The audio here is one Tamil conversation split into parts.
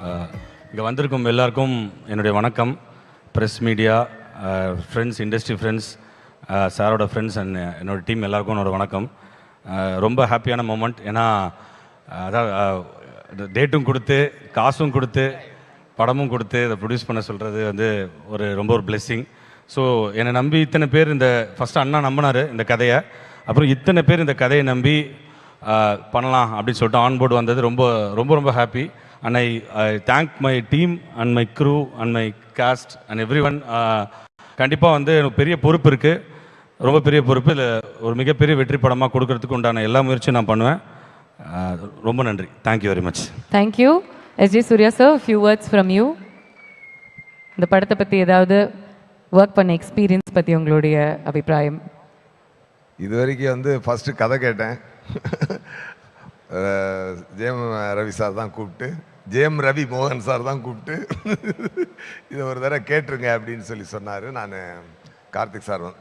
இங்கே வந்திருக்கும் எல்லாருக்கும் என்னுடைய வணக்கம். Press media friends industry friends சாரோட ஃப்ரெண்ட்ஸ் அண்ட் என்னோட டீம் எல்லாருக்கும் என்னோட வணக்கம். ரொம்ப ஹாப்பியான மூமெண்ட் ஏன்னா அதாவது டேட்டும் கொடுத்து காசும் கொடுத்து படமும் கொடுத்து இதை ப்ரொடியூஸ் பண்ண சொல்கிறது வந்து ஒரு ரொம்ப ஒரு பிளெஸ்ஸிங் ஸோ என்னை நம்பி இத்தனை பேர் இந்த ஃபஸ்ட்டு அண்ணா நம்பினார் இந்த கதையை. அப்புறம் இத்தனை பேர் இந்த கதையை நம்பி பண்ணலாம் அப்படின்னு சொல்லிட்டு ஆன் போர்டு வந்தது. ரொம்ப ரொம்ப ரொம்ப happy and I I thank my team and my crew and my cast and everyone கண்டிப்பாக வந்து எனக்கு பெரிய பொறுப்பு இருக்குது ரொம்ப பெரிய பொறுப்பு. இதில் ஒரு மிகப்பெரிய வெற்றி படமாக கொடுக்கறதுக்கு உண்டான எல்லா முயற்சியும் நான் பண்ணுவேன். ஆஹ், ரொம்ப நன்றி. Thank you very much thank you S J Surya sir few words from you இந்த படத்தை பற்றி ஏதாவது ஒர்க் பண்ண எக்ஸ்பீரியன்ஸ் பற்றி உங்களுடைய அபிப்பிராயம்? இது வரைக்கும் வந்து ஃபஸ்ட்டு கதை கேட்டேன். ஜெயம் ரவி சார் தான் கூப்பிட்டு ஜெயம் ரவி மோகன் சார் தான் கூப்பிட்டு இதை ஒரு தடவை கேட்டுருங்க அப்படின்னு சொல்லி சொன்னார். நான் கார்த்திக் சார் வந்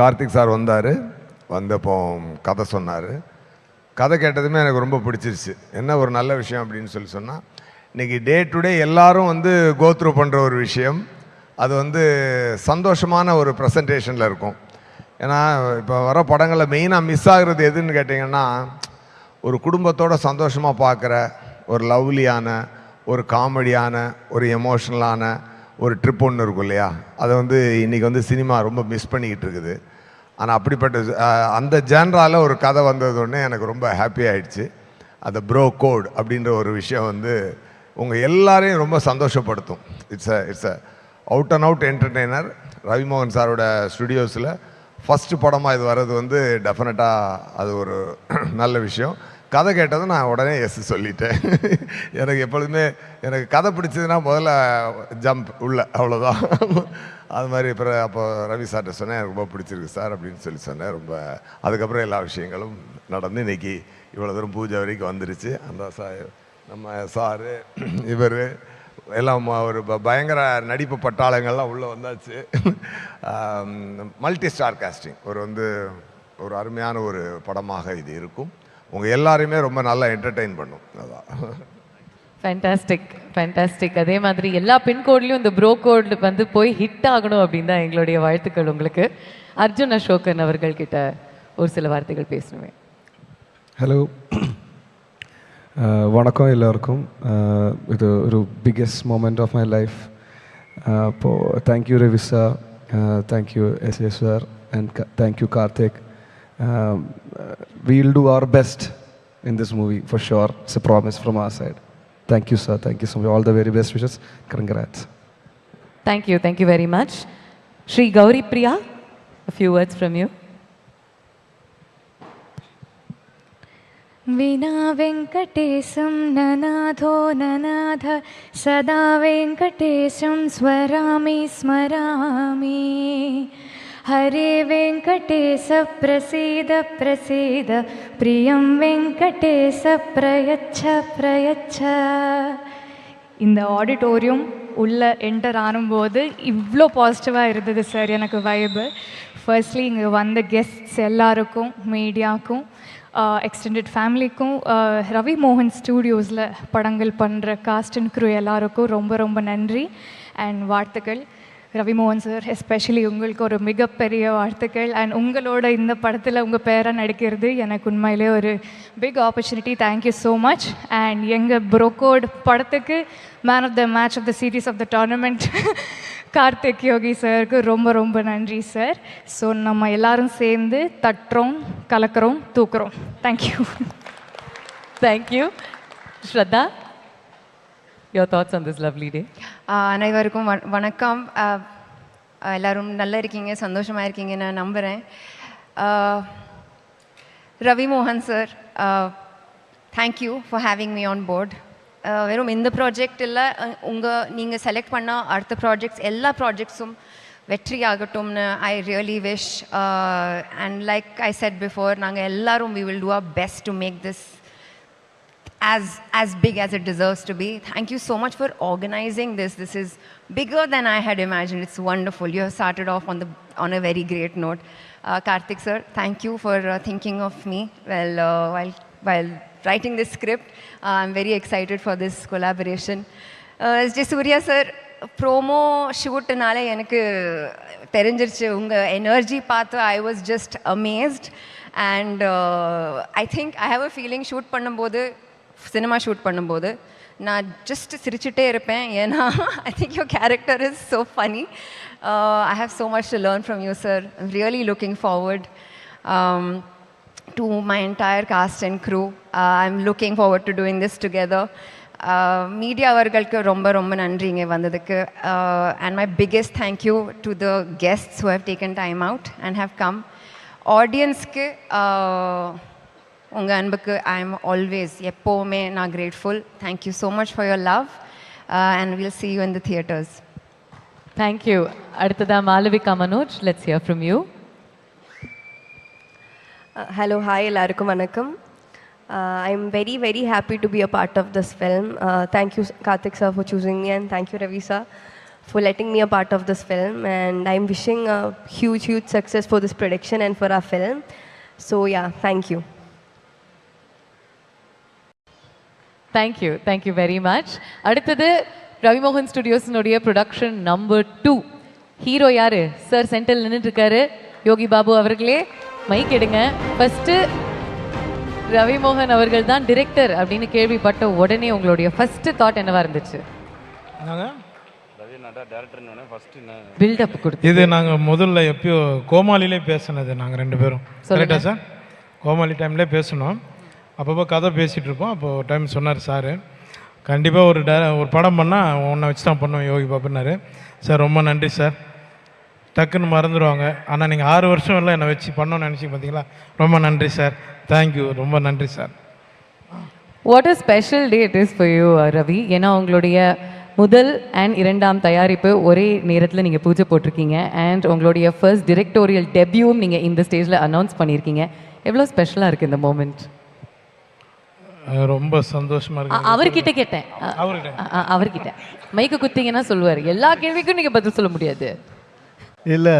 கார்த்திக் சார் வந்தார். வந்தப்போ கதை சொன்னார். கதை கேட்டதுமே எனக்கு ரொம்ப பிடிச்சிருச்சு. என்ன ஒரு நல்ல விஷயம் அப்படின்னு சொல்லி சொன்னால் இன்றைக்கி டே டு டே எல்லாரும் வந்து கோத்ரூ பண்ணுற ஒரு விஷயம். அது வந்து சந்தோஷமான ஒரு ப்ரெசன்டேஷனில் இருக்கும். ஏன்னா இப்போ வர படங்களில் மெயினாக மிஸ் ஆகுறது எதுன்னு கேட்டிங்கன்னா ஒரு குடும்பத்தோட சந்தோஷமாக பார்க்குற ஒரு லவ்லியான ஒரு காமெடியான ஒரு எமோஷ்னலான ஒரு ட்ரிப் ஒன்று இருக்கும் இல்லையா? அதை வந்து இன்றைக்கி வந்து சினிமா ரொம்ப மிஸ் பண்ணிக்கிட்டு இருக்குது. ஆனால் அப்படிப்பட்ட அந்த ஜேன்ரால ஒரு கதை வந்ததுடனே எனக்கு ரொம்ப ஹாப்பி ஆகிடுச்சு அந்த ப்ரோ கோட் அப்படின்ற ஒரு விஷயம் வந்து உங்கள் எல்லாரையும் ரொம்ப சந்தோஷப்படுத்தும். It's a it's a out and out entertainer Ravi Mohan சாரோட ஸ்டுடியோஸில் ஃபஸ்ட்டு படமாக இது வர்றது வந்து டெஃபினட்டாக அது ஒரு நல்ல விஷயம். கதை கேட்டதும் நான் உடனே எஸ் சொல்லிட்டேன். எனக்கு எப்பொழுதுமே எனக்கு கதை பிடிச்சதுன்னா முதல்ல ஜம்ப் உள்ள அவ்வளோதான் அது மாதிரி அப்புறம் அப்போ ரவி சார்கிட்ட சொன்னேன் எனக்கு ரொம்ப பிடிச்சிருக்கு சார் அப்படின்னு சொல்லி சொன்னேன். ரொம்ப அதுக்கப்புறம் எல்லா விஷயங்களும் நடந்து இன்றைக்கி இவ்வளோ தூரம் பூஜை வரைக்கும் வந்துருச்சு. அந்த சா நம்ம சாரு இவர் எல்லாம் ஒரு ப- பயங்கர நடிப்பு பட்டாளங்கள்லாம் உள்ளே வந்தாச்சு. மல்டி ஸ்டார் காஸ்டிங் ஒரு வந்து ஒரு அருமையான ஒரு படமாக இது இருக்கும். உங்கள் எல்லாரையுமே ரொம்ப நல்லா என்டர்டெயின் பண்ணும். அதான். ஃபேண்டாஸ்டிக் ஃபேண்டாஸ்டிக் அதே மாதிரி எல்லா பின்கோட்லேயும் இந்த ப்ரோ கோட் வந்து போய் ஹிட் ஆகணும் அப்படின்னு தான் எங்களுடைய வாழ்த்துக்கள் உங்களுக்கு. அர்ஜுன் அசோகன் அவர்கள் கிட்ட ஒரு சில வார்த்தைகள் பேசணுமே. ഹലോ വണക്കം എല്ലാവർക്കും ഇത് ഒരു biggest moment of my life അപ്പോൾ thank you രവിസ thank you S A sir and thank you Karthik we'll do our best in this movie for sure it's a promise from our side thank you sir thank you so much all the very best wishes congrats thank you thank you very much Shri Gauri Priya few words from you विना वेङ्कटेशं ननाथो ननाथ सदा वेङ्कटेशं स्मरामि स्मरामि हरे वेङ्कटेश प्रसीद प्रसीद प्रियं वेङ्कटेश प्रयच्छ प्रयच्छ இந்த ஆடிட்டோரியம் உள்ளே என்டர் ஆனும்போது இவ்வளோ பாசிட்டிவாக இருந்தது சார் எனக்கு வைபு ஃபர்ஸ்ட்லி இங்கே வந்த கெஸ்ட்ஸ் எல்லாருக்கும் மீடியாவுக்கும் எக்ஸ்டெண்டட் ஃபேமிலிக்கும் ரவி மோகன் ஸ்டூடியோஸில் படங்கள் பண்ணுற காஸ்ட் அண்ட் க்ரூ எல்லாருக்கும் ரொம்ப ரொம்ப நன்றி அண்ட் வாழ்த்துக்கள். ரவிமோகன் சார் எஸ்பெஷலி உங்களுக்கு ஒரு மிகப்பெரிய வாழ்த்துக்கள் அண்ட் உங்களோட இந்த படத்தில் உங்கள் பேராக நடிக்கிறது எனக்கு உண்மையிலே ஒரு big opportunity thank you so much and எங்கள் ப்ரோகோட் படத்துக்கு man of the match of the series of the tournament Karthik Yogi சாருக்கு ரொம்ப ரொம்ப நன்றி சார். ஸோ நம்ம எல்லாரும் சேர்ந்து தட்டுறோம் கலக்கிறோம் தூக்குறோம். Thank you thank you Shraddha your thoughts on this lovely day அனைவருக்கும் வண- வணக்கம். எல்லாரும் நல்லா இருக்கீங்க சந்தோஷமாக இருக்கீங்க நான் நம்புகிறேன் ரவி மோகன் sir thank you for having me on board வெறும் இந்த ப்ராஜெக்ட் இல்லை உங்கள் நீங்கள் செலக்ட் பண்ண அடுத்த ப்ராஜெக்ட்ஸ் எல்லா ப்ராஜெக்ட்ஸும் வெற்றி ஆகட்டும்னு I really wish and like I said before நாங்கள் எல்லாரும் we will do a best to make this as as big as it deserves to be. Thank you so much for organizing this. This is bigger than I had imagined. It's wonderful. You have started off on the on a very great note. Uh, Karthik sir, thank you for uh, thinking of me while uh, while while writing this script. Uh, I'm very excited for this collaboration. Uh, J. Surya sir, promo ஷூட்டுனால எனக்கு தெரிஞ்சிருச்சு உங்கள் எனர்ஜி பார்த்து I was just amazed and I think I have a feeling shoot பண்ணும்போது சினிமா ஷூட் பண்ணும்போது நான் ஜஸ்ட் சிரிச்சுட்டே இருப்பேன் ஏன்னா I think your character is so funny I have so much to learn from you sir I'm really looking forward to my entire cast and crew. Uh, I'm looking forward to doing this together. Media அவர்களுக்கு ரொம்ப ரொம்ப நன்றி இங்கே வந்ததுக்கு and my biggest thank you to the guests who have taken time out and have come ஆடியன்ஸ்க்கு உங்கள் அன்புக்கு ஐ எம் ஆல்வேஸ் எப்போவுமே நான் grateful thank you so much for your love and will see you in the theatres. Thank you அடுத்ததா Malavika Manoj let's hear from you hello hi எல்லாருக்கும் வணக்கம் I am very very happy to be a part of this film thank you Karthik sir for choosing me and thank you Ravi sir for letting me a part of this film. And i'm wishing a huge huge success for this production and for our film. So yeah thank you. Thank you thank you very much அடுத்தது Ravi Mohan ஸ்டுடியோஸினுடைய production number two hero யாரு? சார் சென்டரில் நின்றுட்டு இருக்காரு. யோகி பாபு அவர்களே. மைக் எடுங்க. ஃபர்ஸ்ட் ரவிமோகன் அவர்கள் தான் டிரெக்டர் அப்படின்னு கேள்விப்பட்ட உடனே உங்களுடைய ஃபர்ஸ்ட் தாட் என்னவா இருந்துச்சு? ஃபஸ்ட்டு பில்டப் கொடுத்து. இது நாங்கள் முதல்ல எப்பயோ கோமாளிலே பேசினது நாங்கள் ரெண்டு பேரும். கரெக்டா சார்? கோமாளி டைம்லே பேசினோம். அப்பப்போ கதை பேசிகிட்டு இருப்போம். அப்போ ஒரு டைம் சொன்னார் சார். கண்டிப்பாக ஒரு டே ஒரு படம் பண்ணால் உன்னை வச்சு தான் பண்ணுவோம் யோகி பாபுன்னாரு. சார் ரொம்ப நன்றி சார். டக்குன்னு மறந்துடுவாங்க ஆனால் நீங்கள் ஆறு வருஷம் எல்லாம் என்னை வச்சு பண்ணோன்னு நினச்சி பார்த்தீங்களா ரொம்ப நன்றி சார். தேங்க்யூ ரொம்ப நன்றி sir. What a special day it is for you Ravi ஏன்னா உங்களுடைய முதல் அண்ட் இரண்டாம் தயாரிப்பு ஒரே நேரத்தில் நீங்கள் பூஜை போட்டிருக்கீங்க. அண்ட் உங்களுடைய ஃபர்ஸ்ட் டிரெக்டோரியல் டெபியூவும் நீங்கள் இந்த ஸ்டேஜில் அனௌன்ஸ் பண்ணியிருக்கீங்க எவ்வளோ ஸ்பெஷலாக இருக்குது இந்த மூமெண்ட் ரொம்ப சந்தோஷமாக இருக்கு. அவர்கிட்ட கேட்டேன். அவர்கிட்ட. அவர்கிட்ட. மைக்கு குத்திங்கன்னா சொல்லுவார். எல்லா கேள்விக்கும் நீங்கள் பதில் சொல்ல முடியாது. இல்லை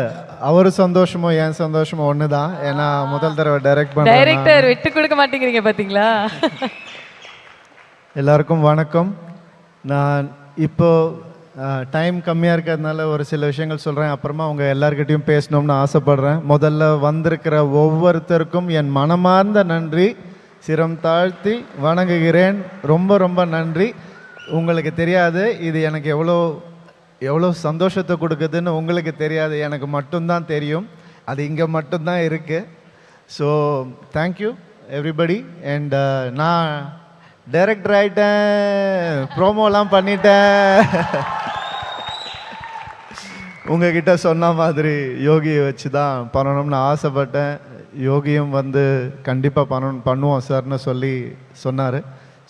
அவர் சந்தோஷமோ என் சந்தோஷமோ ஒன்று தான் ஏன்னா முதல் தடவை டைரக்ட் பண்ணுறேன் டைரக்டர் விட்டு கொடுக்க மாட்டேங்கிறீங்க பார்த்தீங்களா எல்லாருக்கும் வணக்கம். நான் இப்போ டைம் கம்மியாக இருக்கிறதுனால ஒரு சில விஷயங்கள் சொல்கிறேன் அப்புறமா உங்க எல்லார்கிட்டயும் பேசணும்னு ஆசைப்படுறேன். முதல்ல வந்திருக்கிற ஒவ்வொருத்தருக்கும் என் மனமார்ந்த நன்றி. சிரம் தாழ்த்தி வணங்குகிறேன். ரொம்ப ரொம்ப நன்றி. உங்களுக்கு தெரியாது இது எனக்கு எவ்வளோ எவ்வளோ சந்தோஷத்தை கொடுக்குதுன்னு உங்களுக்கு தெரியாது எனக்கு மட்டும்தான் தெரியும். அது இங்கே மட்டும்தான் இருக்குது so thank you everybody and நான் டைரக்டர் ஆகிட்டேன் ப்ரோமோலாம் பண்ணிட்டேன். உங்ககிட்ட சொன்ன மாதிரி யோகியை வச்சு தான் பண்ணணும்னு ஆசைப்பட்டேன். யோகியும் வந்து கண்டிப்பாக பண்ணணும் பண்ணுவோம் சார்னு சொல்லி சொன்னார்.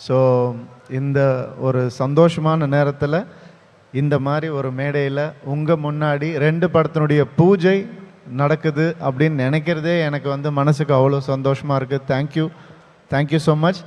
ஸோ இந்த ஒரு சந்தோஷமான நேரத்தில் இந்த மாதிரி ஒரு மேடையில் உங்கள் முன்னாடி ரெண்டு படத்தினுடைய பூஜை நடக்குது அப்படின்னு நினைக்கிறதே எனக்கு வந்து மனசுக்கு அவ்வளோ சந்தோஷமாக இருக்குது தேங்க்யூ தேங்க்யூ ஸோ மச்